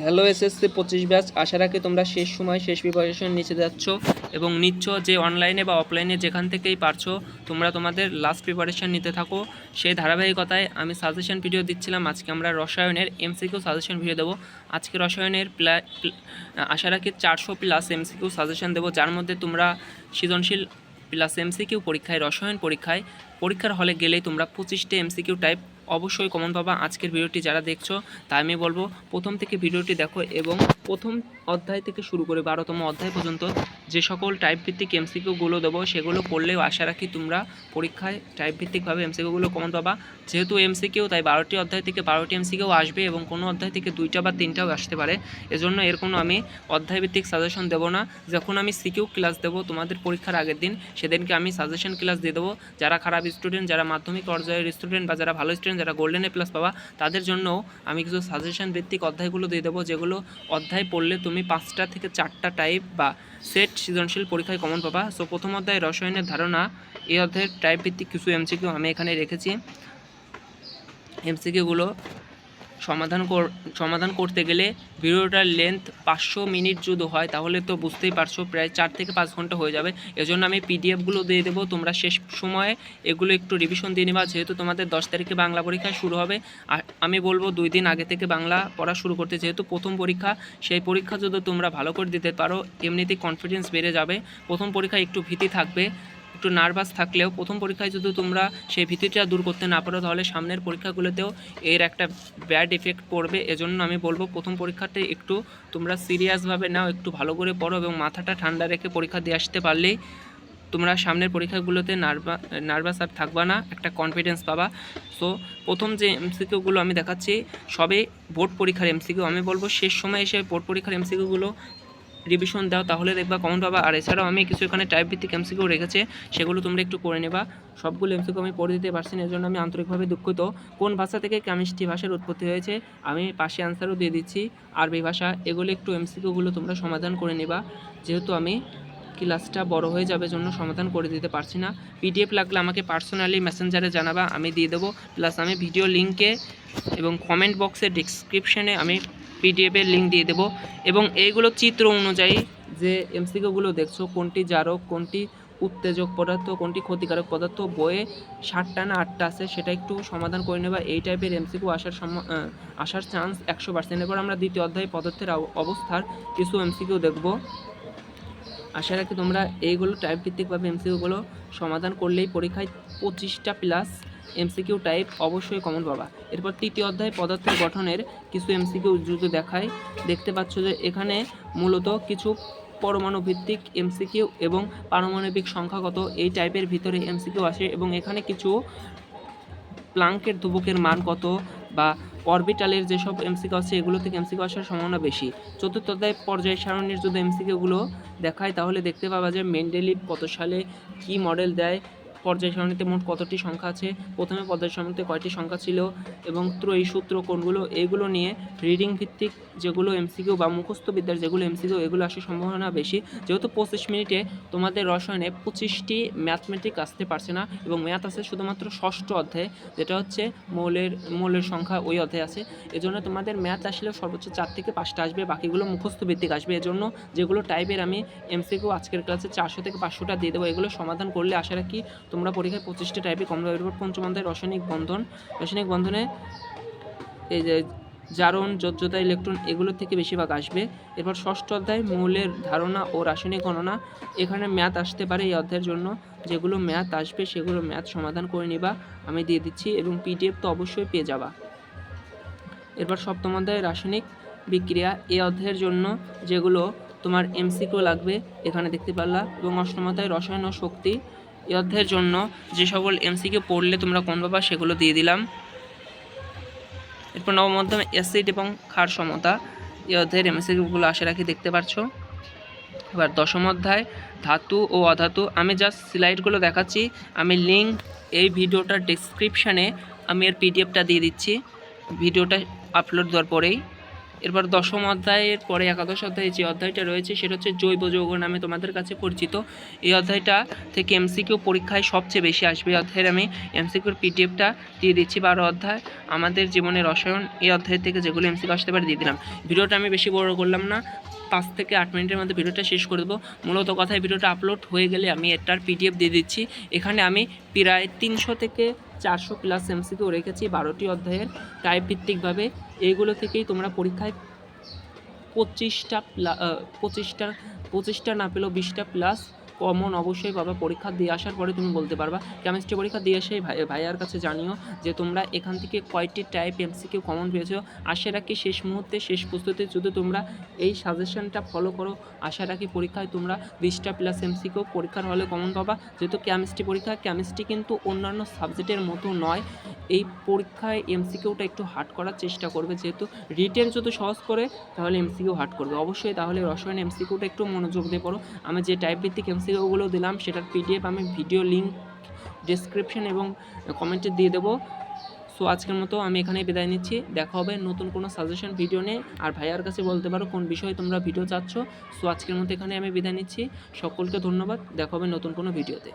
Hello SSC পঁচিশ batch আশা রাখি তোমরা শেষ সময়, শেষ প্রিপারেশন নিচে যাচ্ছ এবং নিচ্ছ যে অনলাইনে বা অফলাইনে যেখান থেকেই পারছ, তোমরা তোমাদের লাস্ট প্রিপারেশন নিতে থাকো। সেই ধারাবাহিকতায় আমি সাজেশন ভিডিও দিচ্ছিলাম, আজকে আমরা রসায়নের এমসিকিউ সাজেশন ভিডিও দেবো। আজকে রসায়নের প্লা আশা রাখি চারশো প্লাস এমসিকিউ সাজেশন দেবো, যার মধ্যে তোমরা সৃজনশীল প্লাস এমসিকিউ পরীক্ষায়, রসায়ন পরীক্ষায়, পরীক্ষার হলে গেলেই তোমরা পঁচিশটি এমসিকিউ টাইপ অবশ্যই কমন পাবা আজকের ভিডিওটি যারা দেখছ, তাই আমি বলব প্রথম থেকে ভিডিওটি দেখো এবং প্রথম অধ্যায় থেকে শুরু করে বারোতম অধ্যায় পর্যন্ত যে সকল টাইপ ভিত্তিক এমসিকিউগুলো দেবো, সেগুলো পড়লেও আশা রাখি তোমরা পরীক্ষায় টাইপ ভিত্তিকভাবে এমসিকিউগুলো কমন পাবা। যেহেতু এমসিকিউ তাই বারোটি অধ্যায় থেকে বারোটি এমসিকিউ আসবে এবং কোনো অধ্যায় থেকে দুইটা বা তিনটাও আসতে পারে। এজন্য এর কোনো আমি অধ্যায় ভিত্তিক সাজেশন দেবো না। যখন আমি সিকিউ ক্লাস দেবো তোমাদের পরীক্ষার আগের দিন, সেদিনকে আমি সাজেশন ক্লাস দিয়ে দেবো। যারা খারাপ স্টুডেন্ট যারা মাধ্যমিক পর্যায়ের স্টুডেন্ট বা যারা ভালো স্টুডেন্ট যারা গোল্ডেন এ প্লাস পাবা, তাদের জন্যও আমি কিছু সাজেশন ভিত্তিক অধ্যায়গুলো দিয়ে দেবো, যেগুলো অধ্যায় পড়লে তুমি পাঁচটা থেকে চারটা টাইপ বা সেট সৃজনশীল পরীক্ষায় কমন পাবা। সো প্রথম অধ্যায় রসায়নের ধারণা। এই অধ্যায়ের টাইপ ভিত্তিক কিছু এমসিকিউ আমি এখানে রেখেছি। এমসিকিউগুলো সমাধান সমাধান করতে গেলে ভিডিওটার লেন্থ পাঁচশো মিনিট যদি হয়, তাহলে তো বুঝতেই পারছ প্রায় চার থেকে পাঁচ ঘণ্টা হয়ে যাবে। এজন্য আমি পিডিএফগুলো দিয়ে দেবো। তোমরা শেষ সময়ে এগুলো একটু রিভিশন দিয়ে নেবা। যেহেতু তোমাদের দশ তারিখে বাংলা পরীক্ষা শুরু হবে আমি বলব দুই দিন আগে থেকে বাংলা পড়া শুরু করতে। যেহেতু প্রথম পরীক্ষা, সেই পরীক্ষা যদি তোমরা ভালো করে দিতে পারো, এমনিতেই কনফিডেন্স বেড়ে যাবে। প্রথম পরীক্ষায় একটু ভীতি থাকবে। একটু নার্ভাস থাকলেও প্রথম পরীক্ষায় যদি তোমরা সেই ভীতিটা দূর করতে না পারো, তাহলে সামনের পরীক্ষাগুলোতেও এর একটা ব্যাড এফেক্ট পড়বে। এজন্য আমি বলব প্রথম পরীক্ষাতে একটু তোমরা সিরিয়াসভাবে নাও, একটু ভালো করে পড়ো এবং মাথাটা ঠান্ডা রেখে পরীক্ষা দিয়ে আসতে পারলেই তোমরা সামনের পরীক্ষাগুলোতে নার্ভা নার্ভাস আর থাকবা না, একটা কনফিডেন্স পাবা। সো প্রথম যে এমসিকিউগুলো আমি দেখাচ্ছি, সবে বোর্ড পরীক্ষার এমসিকিউ আমি বলব শেষ সময় এসে বোর্ড পরীক্ষার এমসিকিউগুলো রিভিশন দাও, তাহলে দেখবা কমন পাবা। আর এছাড়াও আমি কিছু এখানে টাইপ ভিত্তিক এমসিকিউ রেখেছে, সেগুলো তোমরা একটু করে নেবা। সবগুলো এমসিকিউ আমি পড়ে দিতে পারছি না এর জন্য আমি আন্তরিকভাবে দুঃখিত। কোন ভাষা থেকে কেমিস্ট্রি ভাষার উৎপত্তি হয়েছে, আমি পাশে আনসারও দিয়ে দিচ্ছি। আরবি ভাষা, এগুলো একটু এমসিকিউগুলো তোমরা সমাধান করে নেবা। যেহেতু আমি ক্লাসটা বড় হয়ে যাবে, জন্য সমাধান করে দিতে পারছি না। পিডিএফ লাগলে আমাকে পার্সোনালি মেসেঞ্জারে জানাবা, আমি দিয়ে দেবো। প্লাস আমি ভিডিও লিঙ্কে এবং কমেন্ট বক্সে ডিসক্রিপশনে আমি পিডিএফের লিঙ্ক দিয়ে দেবো। এবং এইগুলো চিত্র অনুযায়ী যে এমসিকিউগুলো দেখছ, কোনটি জারক, কোনটি উত্তেজক পদার্থ, কোনটি ক্ষতিকারক পদার্থ, বইয়ে ষাটটা না আটটা আছে, সেটা একটু সমাধান করে নেবা। এই টাইপের এমসিকিউ আসার আসার চান্স একশো পার্সেন্ট এরপর আমরা দ্বিতীয় অধ্যায় পদার্থের অবস্থার কিছু এমসিকিউ দেখব। আশা রাখি তোমরা এইগুলো টাইপ ভিত্তিকভাবে এমসিকিউগুলো সমাধান করলেই পরীক্ষায় পঁচিশটা প্লাস এমসিকিউ টাইপ অবশ্যই কমন পাবা। এরপর তৃতীয় অধ্যায় পদার্থের গঠনের কিছু এমসিকিউ যদি দেখায়। দেখতে পাচ্ছ যে এখানে মূলত কিছু পরমাণু ভিত্তিক এমসিকিউ এবং পারমাণবিক সংখ্যাগত এই টাইপের ভিতরে এমসিকিউ আসে এবং এখানে কিছু প্লাঙ্কের ধ্রুবকের মান কত বা অরবিটালের যেসব এমসিকিউ আছে এগুলো থেকে এমসিকিউ আসার সম্ভাবনা বেশি। চতুর্থ অধ্যায় পর্যায় সারণীর যদি এমসিকিউগুলো দেখায় তাহলে দেখতে পাবা যে মেন্ডেলিভ কত সালে কি মডেল দেয় পর্যায় সারণীতে মোট কতটি সংখ্যা আছে? প্রথমে পর্যায় সারণীতে কয়টি সংখ্যা ছিল? এবং ত্রয়ী সূত্র কোনগুলো? এইগুলো নিয়ে রিডিং ভিত্তিক যেগুলো এমসিকিউ বা মুখস্থ বিদ্যার যেগুলো এমসিকিউ এগুলো আসার সম্ভাবনা বেশি। যেহেতু পঁচিশ মিনিটে তোমাদের রসায়নে পঁচিশটি ম্যাথমেটিক আসতে পারছে না এবং ম্যাথ আছে শুধুমাত্র ষষ্ঠ অধ্যায়ে, যেটা হচ্ছে মৌলের মৌলের সংখ্যা ওই অধ্যায়ে আছে। এজন্য তোমাদের ম্যাথ আসলে সর্বোচ্চ চার থেকে পাঁচটা আসবে, বাকিগুলো মুখস্থ ভিত্তিক আসবে। এজন্য যেগুলো টাইপের আমি এমসিকিউ আজকের ক্লাসে চারশো থেকে পাঁচশোটা দিয়ে দেবো। এগুলো সমাধান করলে আশা রাখি তোমরা পরীক্ষায় পঁচিশটা টাইপে কম পাবে এরপর পঞ্চম অধ্যায় রাসায়নিক বন্ধন। রাসায়নিক বন্ধনে এই যে জারণ যোজ্যতা ইলেকট্রন এগুলোর থেকে বেশিরভাগ আসবে। এরপর ষষ্ঠ অধ্যায়, মৌলের ধারণা ও রাসায়নিক গণনা। এখানে ম্যাথ আসতে পারে এই অধ্যায়ের জন্য। যেগুলো ম্যাথ আসবে, সেগুলো ম্যাথ সমাধান করে নিবা। আমি দিয়ে দিচ্ছি এবং পিডিএফ তো অবশ্যই পেয়ে যাবা। এরপর সপ্তম অধ্যায়, রাসায়নিক বিক্রিয়া। এই অধ্যায়ের জন্য যেগুলো তোমার এমসিকিউ লাগবে, এখানে দেখতে পারলা। এবং অষ্টম অধ্যায়, রসায়ন ও শক্তি। এই অধ্যায়ের জন্য যে সকল এমসিকিউ পড়লে তোমরা কোন পাবা সেগুলো দিয়ে দিলাম। এরপর নবম অধ্যায় অ্যাসিড এবং ক্ষার সমতা। এই অধ্যায়ের এমসিকিউগুলো আশা রাখি দেখতে পাচ্ছ এবার দশম অধ্যায়, ধাতু ও অধাতু। আমি জাস্ট স্লাইডগুলো দেখাচ্ছি। আমি লিঙ্ক এই ভিডিওটার ডিসক্রিপশানে আমি এর পিডিএফটা দিয়ে দিচ্ছি। ভিডিওটা আপলোড দেওয়ার পরেই। এরপর দশম অধ্যায়ের পরে একাদশ অধ্যায়ে যে অধ্যায়টা রয়েছে, সেটা হচ্ছে জৈব যৌগ নামে তোমাদের কাছে পরিচিত। এই অধ্যায়টা থেকে এমসিকিউ পরীক্ষায় সবচেয়ে বেশি আসবে। এই অধ্যায়ের আমি এমসিকিউর পিডিএফটা দিয়ে দিচ্ছি, বারো অধ্যায়। আমাদের জীবনে রসায়ন এই অধ্যায় থেকে যেগুলো এমসিকিউ আসতে পারে দিয়ে দিলাম। ভিডিওটা আমি বেশি বড় করলাম না, পাঁচ থেকে আট মিনিটের মধ্যে ভিডিওটা শেষ করে দেবো। মূলত কথায় ভিডিওটা আপলোড হয়ে গেলে আমি এটার পিডিএফ দিয়ে দিচ্ছি। এখানে আমি প্রায় তিনশো থেকে চারশো প্লাস এমসিকিউ রেখেছি বারোটি অধ্যায়ের টাইপ ভিত্তিকভাবে। এইগুলো থেকেই তোমরা পরীক্ষায় পঁচিশটা প্লা পঁচিশটা পঁচিশটা না পেলেও বিশটা প্লাস কমন অবশ্যই পাবা পরীক্ষা দিয়ে আসার পরে তুমি বলতে পারবা। কেমিস্ট্রি পরীক্ষা দিয়ে এসে ভাই, ভাইয়ার কাছে জানিও যে তোমরা এখান থেকে কয়টি টাইপ এমসিকিউ কমন পেয়েছ। আশা রাখি শেষ মুহূর্তে, শেষ প্রস্তুতি যদি তোমরা এই সাজেশনটা ফলো করো, আশা রাখি পরীক্ষায় তোমরা বিশটা প্লাস এমসিকিউ পরীক্ষার হলে কমন পাবা। যেহেতু কেমিস্ট্রি পরীক্ষা কেমিস্ট্রি কিন্তু অন্যান্য সাবজেক্টের মতো নয়। এই পরীক্ষায় এমসিকিউটা একটু হার্ড করার চেষ্টা করবে। যেহেতু রিটেন যদি সহজ করে, তাহলে এমসিকিউ হার্ড করবে। অবশ্যই তাহলে রসায়ন এমসিকিউটা একটু মনোযোগ দিয়ে পড়ো। আমি যে টাইপ ভিত্তিক এমসিকিউগুলো দিলাম, সেটার পিডিএফ আমি ভিডিও লিঙ্ক ডিসক্রিপশন এবং কমেন্টে দিয়ে দেবো। সো আজকের মতো আমি এখানেই বিদায় নিচ্ছি। দেখা হবে নতুন কোনো সাজেশন ভিডিও নিয়ে। আর ভাইয়ার কাছে বলতে পারো কোন বিষয়ে তোমরা ভিডিও চাচ্ছ। সো আজকের মতো এখানে আমি বিদায় নিচ্ছি। সকলকে ধন্যবাদ। দেখা হবে নতুন কোনো ভিডিওতে